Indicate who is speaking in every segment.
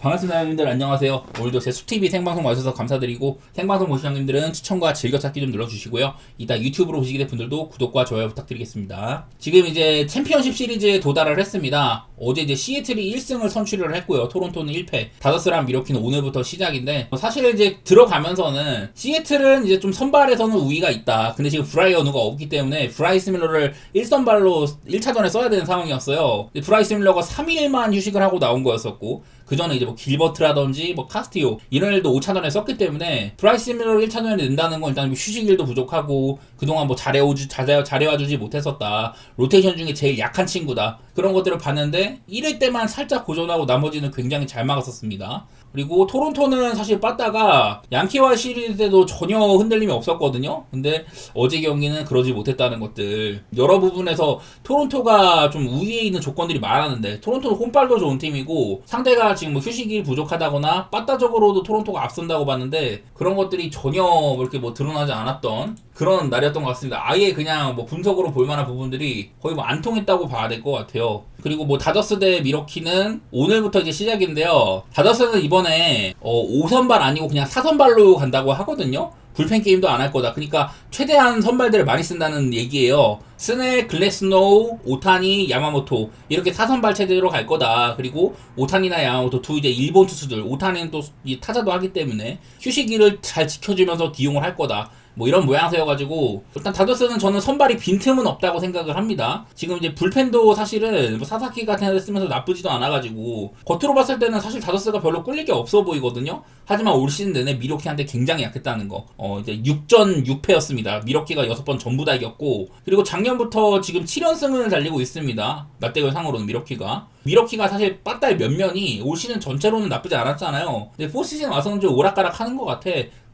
Speaker 1: 반갑습니다 형님들 안녕하세요. 오늘도 제 숲TV 생방송 와주셔서 감사드리고 생방송 보신 형님들은 추천과 즐겨찾기 좀 눌러주시고요. 이따 유튜브로 보시게 된 분들도 구독과 좋아요 부탁드리겠습니다. 지금 이제 챔피언십 시리즈에 도달을 했습니다. 어제 이제 시애틀이 1승을 선취를 했고요. 토론토는 1패 다저스랑 미러키는 오늘부터 시작인데 사실 이제 들어가면서는 시애틀은 이제 좀 선발에서는 우위가 있다. 근데 지금 브라이 어누가 없기 때문에 브라이스 밀러를 1선발로 1차전에 써야 되는 상황이었어요. 브라이스 밀러가 3일만 휴식을 하고 나온 거였었고 그 전에 이제 뭐 길버트라든지 뭐 카스티오 이런 일도 5차전에 썼기 때문에 브라이스 밀러를 1차전에 낸다는 건 일단 뭐 휴식일도 부족하고 그동안 뭐 잘해오지 잘해 잘해와주지 못했었다. 로테이션 중에 제일 약한 친구다 그런 것들을 봤는데 1회 때만 살짝 고전하고 나머지는 굉장히 잘 막았었습니다. 그리고 토론토는 사실 빠따가 양키와 시리즈 때도 전혀 흔들림이 없었거든요. 근데 어제 경기는 그러지 못했다는 것들 여러 부분에서 토론토가 좀 우위에 있는 조건들이 많았는데 토론토는 홈발도 좋은 팀이고 상대가 지금 뭐 휴식이 부족하다거나 빠따적으로도 토론토가 앞선다고 봤는데 그런 것들이 전혀 이렇게 뭐 드러나지 않았던 그런 날이었던 것 같습니다. 아예 그냥 뭐 분석으로 볼 만한 부분들이 거의 뭐 안 통했다고 봐야 될 것 같아요. 그리고 뭐 다저스 대 미러키는 오늘부터 이제 시작인데요. 다저스는 이번에 어 5선발 아니고 그냥 4선발로 간다고 하거든요. 불펜 게임도 안 할 거다. 그러니까 최대한 선발들을 많이 쓴다는 얘기예요. 스네, 글래스노우, 오타니, 야마모토 이렇게 사선발 체제로 갈 거다. 그리고 오타니나 야마모토 두 이제 일본 투수들. 오타니는 또이 타자도 하기 때문에 휴식일을 잘 지켜주면서 기용을 할 거다. 뭐 이런 모양새여가지고 일단 다저스는 저는 선발이 빈틈은 없다고 생각을 합니다. 지금 이제 불펜도 사실은 뭐 사사키 같은 애 쓰면서 나쁘지도 않아가지고 겉으로 봤을 때는 사실 다저스가 별로 끌릴 게 없어 보이거든요. 하지만 올 시즌 내내 미로키한테 굉장히 약했다는 거. 어 이제 6전 6패였습니다. 미로키가 6번 전부 다 이겼고 그리고 작년부터 지금 7연승을 달리고 있습니다. 맞대결 상으로는 미로키가. 미러키가 사실 빠따의 면면이 올 시즌 전체로는 나쁘지 않았잖아요. 근데 포시즌 와서는 좀 오락가락 하는 것 같아.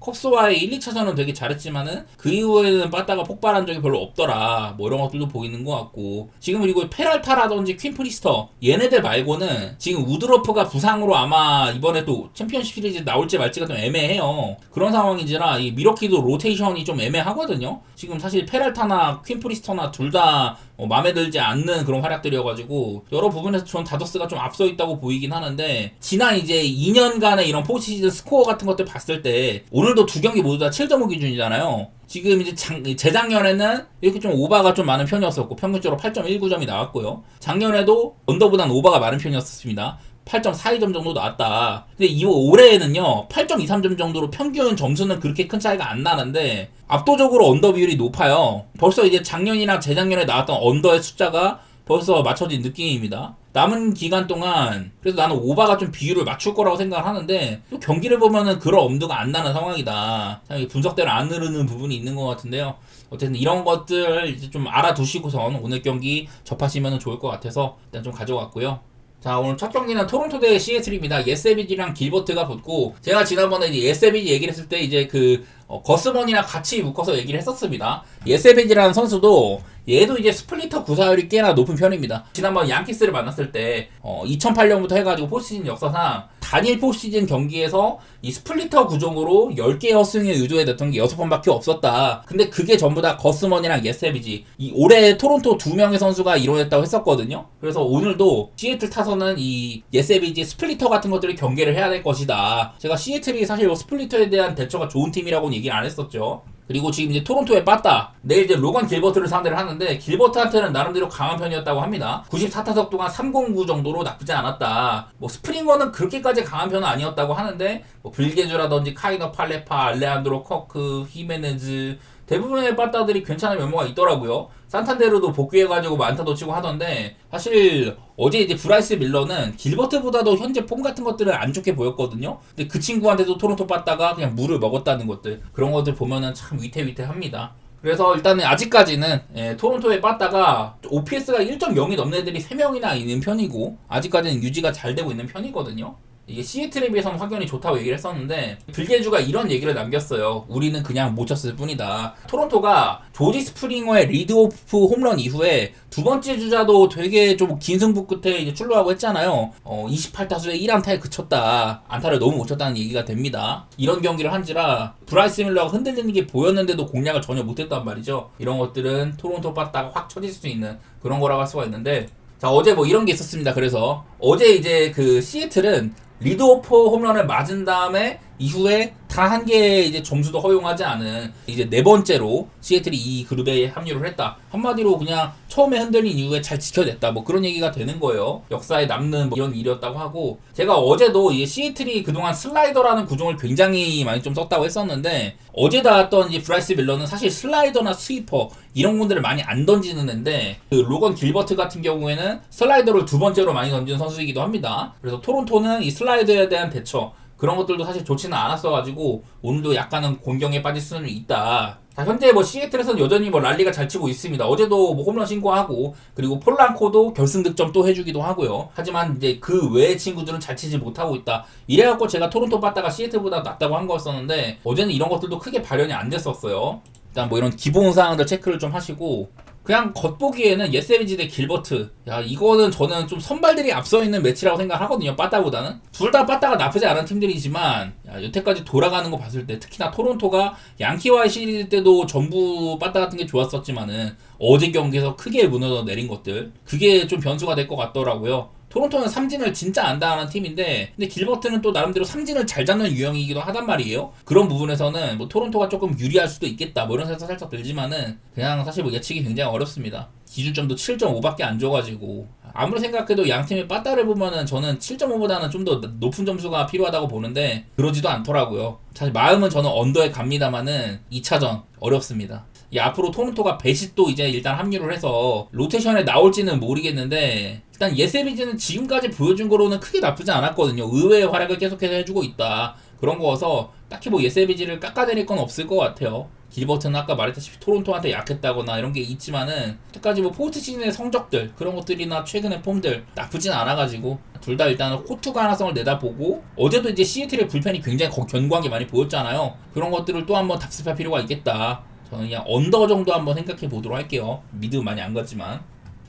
Speaker 1: 컵스와의 1, 2차전은 되게 잘했지만은 그 이후에는 빠따가 폭발한 적이 별로 없더라. 뭐 이런 것들도 보이는 것 같고. 지금 그리고 페랄타라든지 퀸프리스터 얘네들 말고는 지금 우드로프가 부상으로 아마 이번에 또 챔피언십 시리즈 나올지 말지가 좀 애매해요. 그런 상황인지라 이 미러키도 로테이션이 좀 애매하거든요. 지금 사실 페랄타나 퀸프리스터나 둘다 어, 마음에 들지 않는 그런 활약들이어가지고 여러 부분에서 전 다저스가 좀 앞서 있다고 보이긴 하는데 지난 이제 2년간의 이런 포시즌 스코어 같은 것들 봤을 때 오늘 도 두 경기 모두 다 7.5 기준이잖아요. 지금 이제 장, 재작년에는 이렇게 좀 오바가 좀 많은 편이었었고 평균적으로 8.19점이 나왔고요. 작년에도 언더보다는 오바가 많은 편이었습니다. 8.42점 정도 나왔다. 근데 이 올해에는요, 8.23점 정도로 평균 점수는 그렇게 큰 차이가 안 나는데, 압도적으로 언더 비율이 높아요. 벌써 이제 작년이나 재작년에 나왔던 언더의 숫자가 벌써 맞춰진 느낌입니다. 남은 기간 동안, 그래서 나는 오바가 좀 비율을 맞출 거라고 생각을 하는데, 또 경기를 보면은 그런 엄두가 안 나는 상황이다. 분석대로 안 흐르는 부분이 있는 것 같은데요. 어쨌든 이런 것들 이제 좀 알아두시고선 오늘 경기 접하시면 좋을 것 같아서 일단 좀 가져왔고요. 자 오늘 첫 경기는 토론토 대 시애틀입니다. 예세비지랑 길버트가 붙고 제가 지난번에 예세비지 얘기를 했을 때 이제 그 어, 거스먼이랑 같이 묶어서 얘기를 했었습니다. 예세비지라는 선수도 얘도 이제 스플리터 구사율이 꽤나 높은 편입니다. 지난번 양키스를 만났을 때 어, 2008년부터 해가지고 포시즌 역사상 단일 포시즌 경기에서 이 스플리터 구종으로 10개의 허스윙에 의존해냈던 게 6번밖에 없었다. 근데 그게 전부 다 거스먼이랑 예세비지. 이 올해 토론토 두 명의 선수가 이뤄냈다고 했었거든요. 그래서 오늘도 시애틀 타선은 이 예세비지 스플리터 같은 것들을 경계를 해야 될 것이다. 제가 시애틀이 사실 뭐 스플리터에 대한 대처가 좋은 팀이라고는 얘기를 안 했었죠. 그리고 지금 이제 토론토에 빠따 내일 이제 로건 길버트를 상대를 하는데 길버트한테는 나름대로 강한 편이었다고 합니다. 94타석 동안 309 정도로 나쁘지 않았다. 뭐 스프링거는 그렇게까지 강한 편은 아니었다고 하는데 뭐 불게주라든지 카이너 팔레파, 알레안드로 커크, 히메네즈 대부분의 빠따들이 괜찮은 면모가 있더라고요. 산탄데르도 복귀해가지고 만타도 치고 하던데 사실 어제 이제 브라이스 밀러는 길버트보다도 현재 폼 같은 것들은 안 좋게 보였거든요. 근데 그 친구한테도 토론토 빠따가 그냥 물을 먹었다는 것들 그런 것들 보면은 참 위태위태합니다. 그래서 일단은 아직까지는 예, 토론토의 빠따가 OPS가 1.0이 넘는 애들이 3명이나 있는 편이고 아직까지는 유지가 잘 되고 있는 편이거든요. 이게 시애틀에 비해서는 확연히 좋다고 얘기를 했었는데 빌게주가 이런 얘기를 남겼어요. 우리는 그냥 못 쳤을 뿐이다. 토론토가 조지 스프링어의 리드오프 홈런 이후에 두 번째 주자도 되게 좀 긴 승부 끝에 이제 출루하고 했잖아요. 어, 28타수에 1안타에 그쳤다. 안타를 너무 못 쳤다는 얘기가 됩니다. 이런 경기를 한지라 브라이스 밀러가 흔들리는 게 보였는데도 공략을 전혀 못했단 말이죠. 이런 것들은 토론토 빠따가 확 쳐질 수 있는 그런 거라고 할 수가 있는데 자 어제 뭐 이런 게 있었습니다. 그래서 어제 이제 그 시애틀은 리드오퍼 홈런을 맞은 다음에 이후에 단한 개의 이제 점수도 허용하지 않은 이제 네 번째로 시애틀이 이 그룹에 합류를 했다. 한마디로 그냥 처음에 흔들린 이후에 잘 지켜냈다. 뭐 그런 얘기가 되는 거예요. 역사에 남는 뭐 이런 일이었다고 하고 제가 어제도 이제 시애틀이 그동안 슬라이더라는 구종을 굉장히 많이 좀 썼다고 했었는데 어제 나왔던 이제 브라이스 밀러는 사실 슬라이더나 스위퍼 이런 분들을 많이 안 던지는 애인데 그 로건 길버트 같은 경우에는 슬라이더를 두 번째로 많이 던지는 선수이기도 합니다. 그래서 토론토는 이 슬라이더에 대한 대처 그런 것들도 사실 좋지는 않았어가지고 오늘도 약간은 곤경에 빠질 수는 있다. 자, 현재 뭐 시애틀에서는 여전히 뭐 랄리가 잘 치고 있습니다. 어제도 뭐 홈런 신고하고 그리고 폴란코도 결승 득점 또 해주기도 하고요. 하지만 이제 그 외의 친구들은 잘 치지 못하고 있다. 이래갖고 제가 토론토 빠다가 시애틀보다 낫다고 한 거였었는데 어제는 이런 것들도 크게 발현이 안 됐었어요. 일단 뭐 이런 기본 사항들 체크를 좀 하시고 그냥 겉보기에는 예세비지 대 길버트. 야 이거는 저는 좀 선발들이 앞서 있는 매치라고 생각하거든요 빠따보다는. 둘 다 빠따가 나쁘지 않은 팀들이지만 야, 여태까지 돌아가는 거 봤을 때 특히나 토론토가 양키와의 시리즈 때도 전부 빠따 같은 게 좋았었지만은 어제 경기에서 크게 무너져 내린 것들 그게 좀 변수가 될 것 같더라고요 토론토는 삼진을 진짜 안다 하는 팀인데 근데 길버트는 또 나름대로 삼진을 잘 잡는 유형이기도 하단 말이에요. 그런 부분에서는 뭐 토론토가 조금 유리할 수도 있겠다 뭐 이런 생각 살짝 들지만은 그냥 사실 뭐 예측이 굉장히 어렵습니다. 기준점도 7.5밖에 안 줘가지고. 아무리 생각해도 양 팀의 빠따를 보면은 저는 7.5보다는 좀 더 높은 점수가 필요하다고 보는데 그러지도 않더라고요. 사실 마음은 저는 언더에 갑니다만은 2차전 어렵습니다 이 앞으로 토론토가 배시도 이제 일단 합류를 해서 로테이션에 나올지는 모르겠는데 일단 예세비즈는 지금까지 보여준 거로는 크게 나쁘지 않았거든요. 의외의 활약을 계속해서 해주고 있다. 그런 거여서 딱히 뭐 예세비즈를 깎아내릴 건 없을 것 같아요. 길버트는 아까 말했다시피 토론토한테 약했다거나 이런 게 있지만은 여태까지 뭐 포스트 시즌의 성적들 그런 것들이나 최근의 폼들 나쁘진 않아가지고 둘 다 일단은 호투 가능성을 내다보고 어제도 이제 시애틀의 불펜이 굉장히 거- 견고한 게 많이 보였잖아요. 그런 것들을 또 한번 답습할 필요가 있겠다. 저는 그냥 언더 정도 한번 생각해 보도록 할게요. 미드 많이 안 갔지만.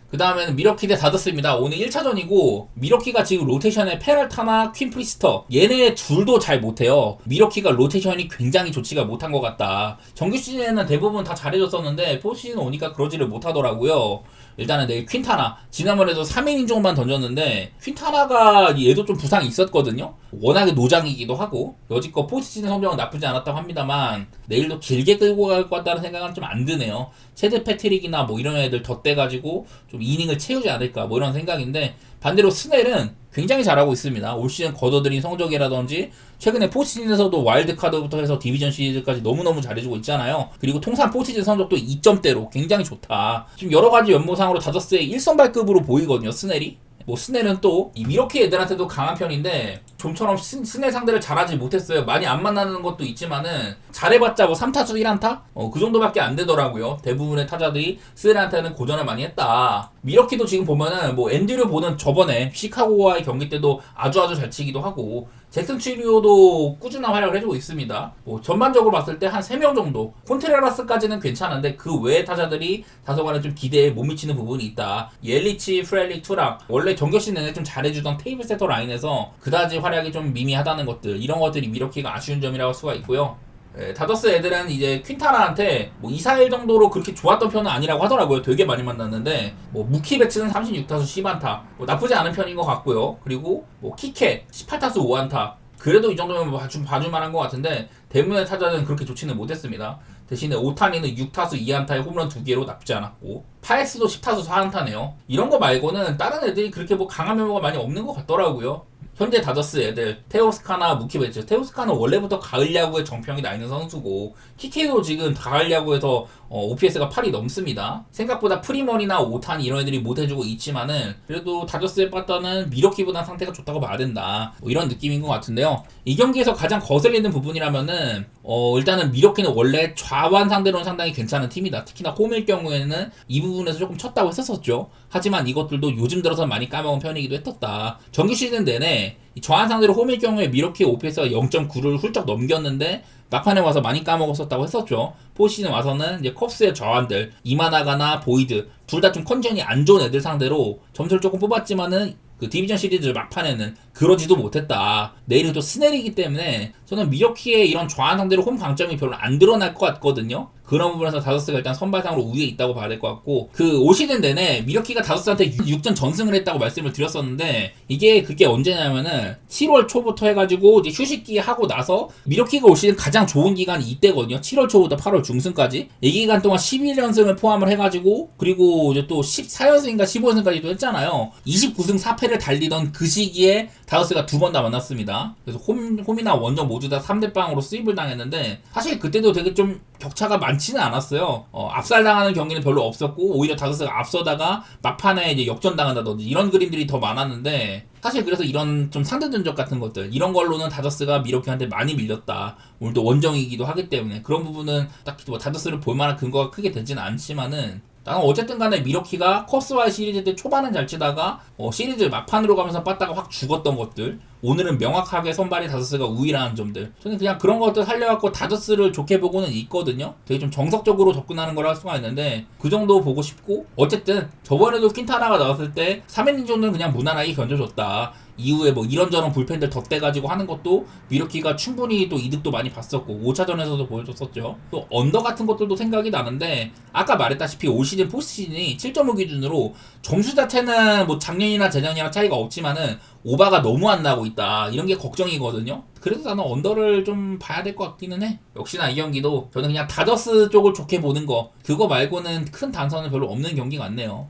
Speaker 1: 그 다음에는 미러키 대 다저스입니다. 오늘 1차전이고 미러키가 지금 로테이션에 페랄타나 퀸프리스터 얘네 둘도 잘 못해요. 미러키가 로테이션이 굉장히 좋지가 못한 것 같다. 정규 시즌에는 대부분 다 잘해줬었는데 포시즌 오니까 그러지를 못하더라고요. 일단은 내일 퀸타나 지난번에도 3이닝 정도만 던졌는데 퀸타나가 얘도 좀 부상이 있었거든요. 워낙에 노장이기도 하고 여지껏 포스트시즌 성적은 나쁘지 않았다고 합니다만 내일도 길게 끌고 갈 것 같다는 생각은 좀 안 드네요. 체드 패트릭이나 뭐 이런 애들 덧대가지고 좀 이닝을 채우지 않을까 뭐 이런 생각인데 반대로 스넬은 굉장히 잘하고 있습니다. 올 시즌 거둬들인 성적이라든지 최근에 포시즌에서도 와일드카드부터 해서 디비전 시리즈까지 너무너무 잘해주고 있잖아요. 그리고 통산 포시즌 성적도 2점대로 굉장히 좋다. 지금 여러 가지 연모상으로 다저스의 1선발급으로 보이거든요. 스넬이. 뭐 스넬은 또이 미러키 애들한테도 강한 편인데 좀처럼 스, 스넬 상대를 잘하지 못했어요. 많이 안 만나는 것도 있지만은 잘해봤자 뭐 3타수 1안타? 어, 그 정도밖에 안 되더라고요. 대부분의 타자들이 스넬한테는 고전을 많이 했다. 미러키도 지금 보면은 뭐 앤드류 보는 저번에 시카고와의 경기 때도 아주 아주 잘 치기도 하고 잭슨 치리오도 꾸준한 활약을 해주고 있습니다. 뭐 전반적으로 봤을 때 한 3명 정도 콘트레라스까지는 괜찮은데 그 외의 타자들이 다소간에 좀 기대에 못 미치는 부분이 있다. 옐리치, 프렐릭, 투랑 원래 정규시 내내 좀 잘해주던 테이블 세터 라인에서 그다지 활약이 좀 미미하다는 것들 이런 것들이 미러키가 아쉬운 점이라고 할 수가 있고요. 예, 다더스 애들은 이제 퀸타나한테 뭐 2, 4일 정도로 그렇게 좋았던 편은 아니라고 하더라고요. 되게 많이 만났는데 뭐 무키 배츠는 36타수 10안타 뭐 나쁘지 않은 편인 것 같고요. 그리고 뭐 키케 18타수 5안타 그래도 이 정도면 뭐좀 봐줄 만한 것 같은데 대부분의 타자는 그렇게 좋지는 못했습니다. 대신에 오타니는 6타수 2안타에 홈런 2개로 나쁘지 않았고 파에스도 10타수 4안타네요. 이런 거 말고는 다른 애들이 그렇게 뭐 강한 면모가 많이 없는 것 같더라고요. 현재 다저스 애들 테오스카나 무키베츠 테오스카는 원래부터 가을 야구에 정평이 나 있는 선수고 키케도 지금 가을 야구에서 어, OPS가 8이 넘습니다. 생각보다 프리머리나 오탄 이런 애들이 못해주고 있지만은 그래도 다저스의 빠따는 미러키보다 상태가 좋다고 봐야 된다. 뭐 이런 느낌인 것 같은데요. 이 경기에서 가장 거슬리는 부분이라면은 어, 일단은 미러키는 원래 좌완 상대로는 상당히 괜찮은 팀이다. 특히나 홈일 경우에는 이 부분에서 조금 쳤다고 했었었죠. 하지만 이것들도 요즘 들어서 많이 까먹은 편이기도 했었다. 정규 시즌 내내 이 좌완 상대로 홈일 경우에 미러키 OPS가 0.9를 훌쩍 넘겼는데 막판에 와서 많이 까먹었었다고 했었죠. 포시즌 와서는 이제 컵스의 저한들 이마나가나 보이드 둘 다 좀 컨디션이 안 좋은 애들 상대로 점수를 조금 뽑았지만은 그 디비전 시리즈 막판에는 그러지도 못했다. 내일은 또 스넬이기 때문에 저는 미러키의 이런 좌한 상대로 홈 강점이 별로 안 드러날 것 같거든요. 그런 부분에서 다저스가 일단 선발상으로 우위에 있다고 봐야 될 것 같고 그 올 시즌 내내 미러키가 다저스한테 6전 전승을 했다고 말씀을 드렸었는데 이게 그게 언제냐면은 7월 초부터 해가지고 이제 휴식기 하고 나서 미러키가 올 시즌 가장 좋은 기간이 이때거든요. 7월 초부터 8월 중순까지 이 기간 동안 11연승을 포함을 해가지고 그리고 이제 또 14연승인가 15연승까지도 했잖아요. 29승 4패를 달리던 그 시기에 다저스가 두 번 다 만났습니다. 그래서 홈, 홈이나 원정 모두 다 3대 빵으로 수입을 당했는데 사실 그때도 되게 좀 격차가 많지는 않았어요. 어, 압살당하는 경기는 별로 없었고 오히려 다저스가 앞서다가 막판에 이제 역전당한다든지 이런 그림들이 더 많았는데 사실 그래서 이런 좀 상대 전적 같은 것들 이런 걸로는 다저스가 미러키한테 많이 밀렸다. 오늘 또 원정이기도 하기 때문에 그런 부분은 딱히 뭐 다저스를 볼 만한 근거가 크게 되지는 않지만은 나는 어쨌든 간에 미러키가 커스와의 시리즈 때 초반은 잘 치다가 어, 시리즈 막판으로 가면서 빠따가 확 죽었던 것들 오늘은 명확하게 선발이 다저스가 우위라는 점들. 저는 그냥 그런 것들 살려갖고 다저스를 좋게 보고는 있거든요. 되게 좀 정석적으로 접근하는 걸할 수가 있는데 그 정도 보고 싶고 어쨌든 저번에도 퀸타나가 나왔을 때 3이닝 정도는 그냥 무난하게 견뎌줬다 이후에 뭐 이런저런 불펜들 덧대가지고 하는 것도 미러키가 충분히 또 이득도 많이 봤었고 5차전에서도 보여줬었죠. 또 언더 같은 것들도 생각이 나는데 아까 말했다시피 올 시즌 포스트 시즌이 7.5 기준으로 점수 자체는 뭐 작년이나 재작년이랑 차이가 없지만은 오바가 너무 안 나고 있다 이런 게 걱정이거든요. 그래서 나는 언더를 좀 봐야 될 것 같기는 해. 역시나 이 경기도 저는 그냥 다저스 쪽을 좋게 보는 거 그거 말고는 큰 단서는 별로 없는 경기 같네요.